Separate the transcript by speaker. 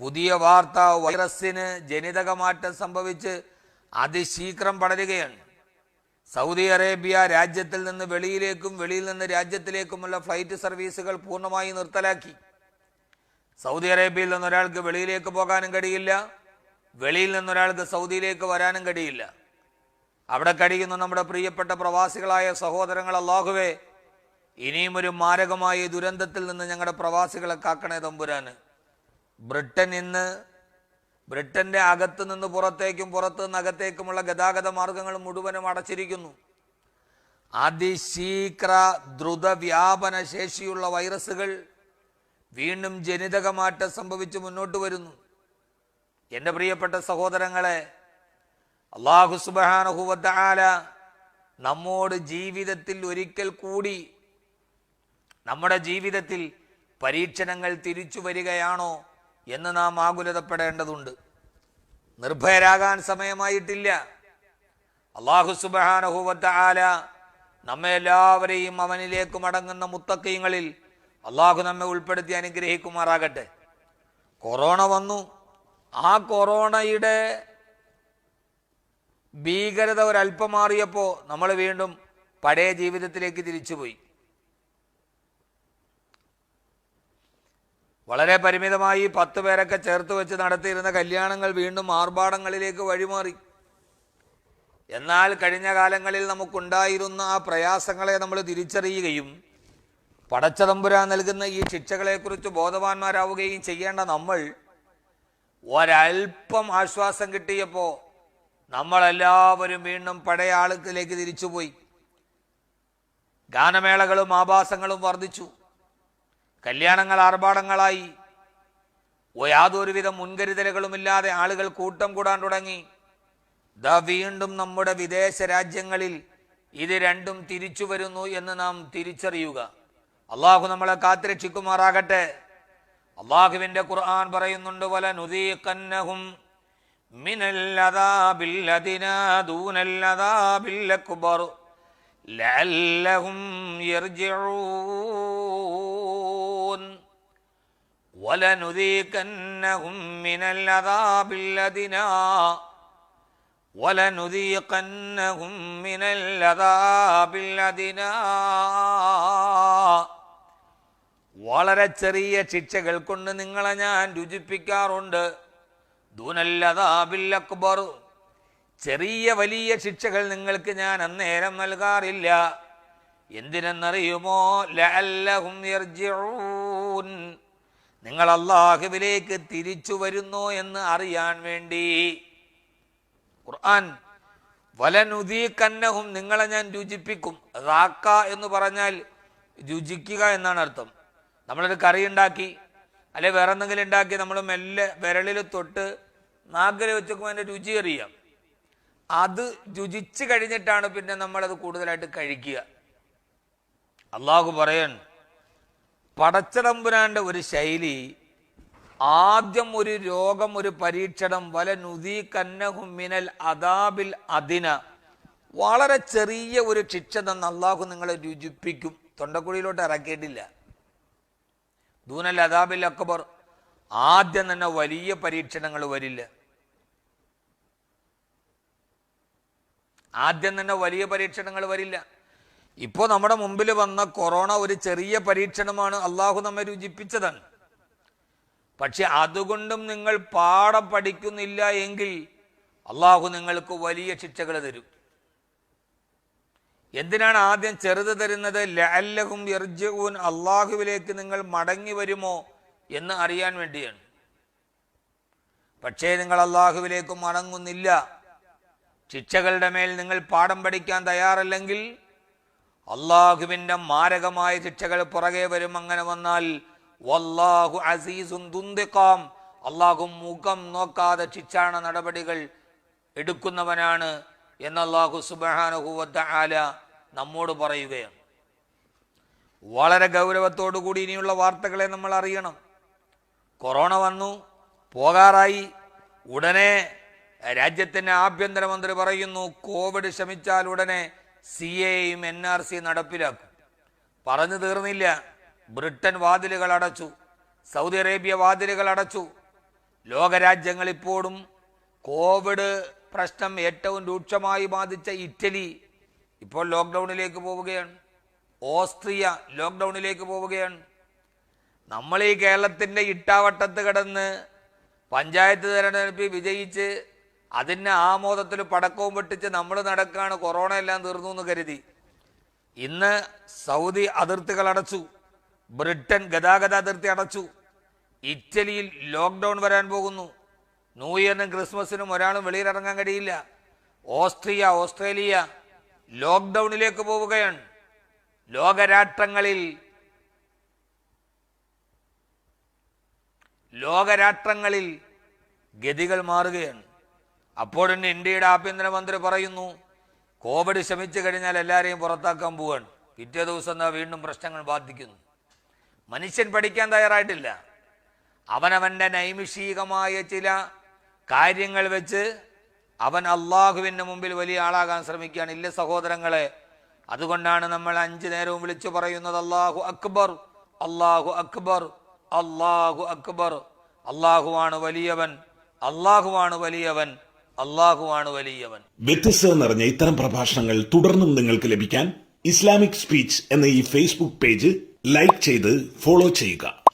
Speaker 1: പുതിയ വാർത്ത വൈറസിന് ജനിതകമാറ്റം സംഭവിച്ച് അതിശീഘ്രം പടരുകയാണ്. സൗദി അറേബ്യ രാജ്യത്തിൽ നിന്ന് വെളിയിലേക്കും വെളിയിൽ നിന്ന് രാജ്യത്തിലേക്കുമുള്ള ഫ്ലൈറ്റ് സർവീസുകൾ പൂർണമായി നിർത്തലാക്കി. സൗദി അറേബ്യയിൽ നിന്ന് ഒരാൾക്ക് വെളിയിലേക്ക് പോകാനും കഴിയില്ല വെളിയിൽ നിന്ന് ഒരാൾക്ക് സൗദിയിലേക്ക് വരാനും കഴിയില്ല. അവിടെ കഴിയുന്ന നമ്മുടെ പ്രിയപ്പെട്ട പ്രവാസികളായ സഹോദരങ്ങൾ അള്ളാഹുവേ ഇനിയും ഒരു മാരകമായ ദുരന്തത്തിൽ നിന്ന് ഞങ്ങളുടെ പ്രവാസികളെ കാക്കണേ തമ്പുരാന്. ബ്രിട്ടൻ ഇന്ന് ബ്രിട്ടന്റെ അകത്ത് നിന്ന് പുറത്തേക്കും പുറത്ത് നിന്ന് അകത്തേക്കുമുള്ള ഗതാഗത മാർഗങ്ങൾ മുഴുവനും അടച്ചിരിക്കുന്നു. അതിശീഘ്ര ദ്രുത വ്യാപന ശേഷിയുള്ള വൈറസുകൾ വീണ്ടും ജനിതകമാറ്റം സംഭവിച്ച് മുന്നോട്ട് വരുന്നു. എന്റെ പ്രിയപ്പെട്ട സഹോദരങ്ങളെ അള്ളാഹു സുബാനഹുവല നമ്മോട് ജീവിതത്തിൽ ഒരിക്കൽ കൂടി നമ്മുടെ ജീവിതത്തിൽ പരീക്ഷണങ്ങൾ തിരിച്ചു വരികയാണോ? എന്ന് നാം ആകുലതപ്പെടേണ്ടതുണ്ട്. നിർഭയരാകാൻ സമയമായിട്ടില്ല. അള്ളാഹു സുബാനഹുവത്ത ആല നമ്മെ എല്ലാവരെയും അവനിലേക്ക് മടങ്ങുന്ന മുത്തക്കയങ്ങളിൽ അള്ളാഹു നമ്മെ ഉൾപ്പെടുത്തി അനുഗ്രഹിക്കുമാറാകട്ടെ. കൊറോണ വന്നു. ആ കൊറോണയുടെ ഭീകരത ഒരല്പം മാറിയപ്പോൾ നമ്മൾ വീണ്ടും പഴയ ജീവിതത്തിലേക്ക് തിരിച്ചുപോയി. വളരെ പരിമിതമായി പത്ത് പേരൊക്കെ ചേർത്ത് വെച്ച് നടത്തിയിരുന്ന കല്യാണങ്ങൾ വീണ്ടും ആർഭാടങ്ങളിലേക്ക് വഴിമാറി. എന്നാൽ കഴിഞ്ഞ കാലങ്ങളിൽ നമുക്കുണ്ടായിരുന്ന ആ പ്രയാസങ്ങളെ നമ്മൾ തിരിച്ചറിയുകയും പടച്ചതമ്പുരാൻ നൽകുന്ന ഈ ശിക്ഷകളെക്കുറിച്ച് ബോധവാന്മാരാവുകയും ചെയ്യേണ്ട നമ്മൾ ഒരൽപ്പം ആശ്വാസം കിട്ടിയപ്പോൾ നമ്മളെല്ലാവരും വീണ്ടും പഴയ ആളുകളിലേക്ക് തിരിച്ചുപോയി. ഗാനമേളകളും ആഭാസങ്ങളും വർദ്ധിച്ചു. കല്യാണങ്ങൾ ആർഭാടങ്ങളായി. യാതൊരുവിധ മുൻകരുതലുകളുമില്ലാതെ ആളുകൾ കൂട്ടം കൂടാൻ തുടങ്ങി. ദ വീണ്ടും നമ്മുടെ വിദേശ രാജ്യങ്ങളിൽ ഇത് രണ്ടും തിരിച്ചു വരുന്നു എന്ന് നാം തിരിച്ചറിയുക. അള്ളാഹു നമ്മളെ കാത്തിരക്ഷിക്കുമാറാകട്ടെ. അള്ളാഹുവിന്റെ ഖുർആൻ പറയുന്നുണ്ട് വല നുദീഖന്നഹും ലഅല്ലഹും യർജിഊൻ. ولنذيقنهم من العذاب الأدنى ولنذيقنهم من العذاب الأدنى വളരെ ചെറിയ ശിക്ഷകൾ കൊണ്ട് നിങ്ങളെ ഞാൻ രുചിപ്പിക്കാറുണ്ട് ദൂനല്ലതാബിൽ അക്ബർ ചെറിയ വലിയ ശിക്ഷകൾ നിങ്ങൾക്ക് ഞാൻ അന്നേരം നൽകാറില്ല എന്തിനെന്നറിയുമോ ലഅല്ലഹും യർജിഊൻ നിങ്ങൾ അള്ളാഹുവിലേക്ക് തിരിച്ചു വരുന്നു എന്ന് അറിയാൻ വേണ്ടി. ഖുർആൻ വലനുദീകന്നഹും നിങ്ങളെ ഞാൻ രുചിപ്പിക്കും. റാക്ക എന്ന് പറഞ്ഞാൽ രുചിക്കുക എന്നാണ് അർത്ഥം. നമ്മളൊരു കറി ഉണ്ടാക്കി അല്ലെ വേറെ എന്തെങ്കിലും ഉണ്ടാക്കി നമ്മൾ മെല്ലെ വിരളിൽ തൊട്ട് നാഗര വെച്ചൊക്കെ അതിന്റെ രുചി അറിയാം. അത് രുചിച്ച് കഴിഞ്ഞിട്ടാണ് പിന്നെ നമ്മളത് കൂടുതലായിട്ട് കഴിക്കുക. അള്ളാഹു പറയാൻ പടച്ചതമ്പുരാന്റെ ഒരു ശൈലി ആദ്യം ഒരു രോഗം ഒരു പരീക്ഷണം വല നുതി കന്നഹുമിനൽ അദാബിൽ അതിന വളരെ ചെറിയ ഒരു ശിക്ഷ തന്ന അള്ളാഹു നിങ്ങളെ രുചിപ്പിക്കും. തൊണ്ടക്കുഴിയിലോട്ട് ഇറക്കിയിട്ടില്ല. ദൂനൽ അദാബിൽ അക്ബർ ആദ്യം തന്നെ വലിയ പരീക്ഷണങ്ങൾ വരില്ല. ആദ്യം തന്നെ വലിയ പരീക്ഷണങ്ങൾ വരില്ല. ഇപ്പോൾ നമ്മുടെ മുമ്പിൽ വന്ന കൊറോണ ഒരു ചെറിയ പരീക്ഷണമാണ് അള്ളാഹു നമ്മെ രുചിപ്പിച്ചതാണ്. പക്ഷെ അതുകൊണ്ടും നിങ്ങൾ പാഠം പഠിക്കുന്നില്ല എങ്കിൽ അള്ളാഹു നിങ്ങൾക്ക് വലിയ ശിക്ഷകൾ തരും. എന്തിനാണ് ആദ്യം ചെറുത് തരുന്നത്? ലഅല്ലഹും യർജഊൻ അള്ളാഹുവിലേക്ക് നിങ്ങൾ മടങ്ങി വരുമോ എന്ന് അറിയാൻ വേണ്ടിയാണ്. പക്ഷേ നിങ്ങൾ അള്ളാഹുവിലേക്ക് മടങ്ങുന്നില്ല. ശിക്ഷകളുടെ മേൽ നിങ്ങൾ പാഠം പഠിക്കാൻ തയ്യാറല്ലെങ്കിൽ അള്ളാഹുവിന്റെ മാരകമായ ശിക്ഷകൾ പുറകെ വരും അങ്ങനെ വന്നാൽ വല്ലാഹു അസീസും ദുന്തിക്കാം അള്ളാഹു മുഖം നോക്കാതെ ശിക്ഷാണ നടപടികൾ എടുക്കുന്നവനാണ് എന്ന് അള്ളാഹു സുബാനഹുവദ്ദ ആല നമ്മോട് പറയുകയാണ്. വളരെ ഗൗരവത്തോടു കൂടി ഇനിയുള്ള വാർത്തകളെ നമ്മൾ അറിയണം. കൊറോണ വന്നു പോകാറായി. ഉടനെ രാജ്യത്തിന്റെ ആഭ്യന്തരമന്ത്രി പറയുന്നു കോവിഡ് ശമിച്ചാൽ ഉടനെ സി എയും എൻ ആർ സി നടപ്പിലാക്കും. പറഞ്ഞു തീർന്നില്ല. ബ്രിട്ടൻ വാതിലുകൾ അടച്ചു. സൗദി അറേബ്യ വാതിലുകൾ അടച്ചു. ലോകരാജ്യങ്ങൾ ഇപ്പോഴും കോവിഡ് പ്രശ്നം ഏറ്റവും രൂക്ഷമായി ബാധിച്ച ഇറ്റലി ഇപ്പോൾ ലോക്ക്ഡൗണിലേക്ക് പോവുകയാണ്. ഓസ്ട്രിയ ലോക്ക്ഡൗണിലേക്ക് പോവുകയാണ്. നമ്മൾ ഈ കേരളത്തിന്റെ ഇട്ടാവട്ടത്ത് കിടന്ന് പഞ്ചായത്ത് തെരഞ്ഞെടുപ്പിൽ വിജയിച്ച് അതിന് ആമോദത്തിൽ പടക്കവും പൊട്ടിച്ച് നമ്മൾ നടക്കുകയാണ് കൊറോണ എല്ലാം തീർന്നു എന്ന് കരുതി. ഇന്ന് സൗദി അതിർത്തികൾ അടച്ചു. ബ്രിട്ടൻ ഗതാഗത അതിർത്തി അടച്ചു. ഇറ്റലിയിൽ ലോക്ക്ഡൗൺ വരാൻ പോകുന്നു. ന്യൂ ഇയറിനും ക്രിസ്മസിനും ഒരാളും വെളിയിലിറങ്ങാൻ കഴിയില്ല. ഓസ്ട്രിയ ഓസ്ട്രേലിയ ലോക്ക്ഡൗണിലേക്ക് പോവുകയാണ്. ലോകരാഷ്ട്രങ്ങളിൽ ലോകരാഷ്ട്രങ്ങളിൽ ഗതികൾ മാറുകയാണ്. അപ്പോഴെന്നെ ഇന്ത്യയുടെ ആഭ്യന്തരമന്ത്രി പറയുന്നു കോവിഡ് ശമിച്ചു കഴിഞ്ഞാൽ എല്ലാവരെയും പുറത്താക്കാൻ പോവാണ് പിറ്റേ ദിവസം വീണ്ടും പ്രശ്നങ്ങൾ ബാധിക്കുന്നു. മനുഷ്യൻ പഠിക്കാൻ തയ്യാറായിട്ടില്ല. അവനവന്റെ നൈമിഷികമായ ചില കാര്യങ്ങൾ വെച്ച് അവൻ അള്ളാഹുവിന്റെ മുമ്പിൽ വലിയ ആളാകാൻ ശ്രമിക്കുകയാണ്. ഇല്ല സഹോദരങ്ങളെ അതുകൊണ്ടാണ് നമ്മൾ അഞ്ചു നേരവും വിളിച്ചു പറയുന്നത് അള്ളാഹു അക്ബർ അള്ളാഹു അക്ബർ അള്ളാഹു അക്ബർ. അള്ളാഹുവാണ് വലിയവൻ അള്ളാഹുവാണ് വലിയവൻ. അള്ളാഹുവാണ് വലിയവൻ.
Speaker 2: വ്യത്യസ്തത നിറഞ്ഞ ഇത്തരം പ്രഭാഷണങ്ങൾ തുടർന്നും നിങ്ങൾക്ക് ലഭിക്കാൻ ഇസ്ലാമിക് സ്പീച്ച് എന്ന ഈ ഫേസ്ബുക്ക് പേജ് ലൈക്ക് ചെയ്ത് ഫോളോ ചെയ്യുക.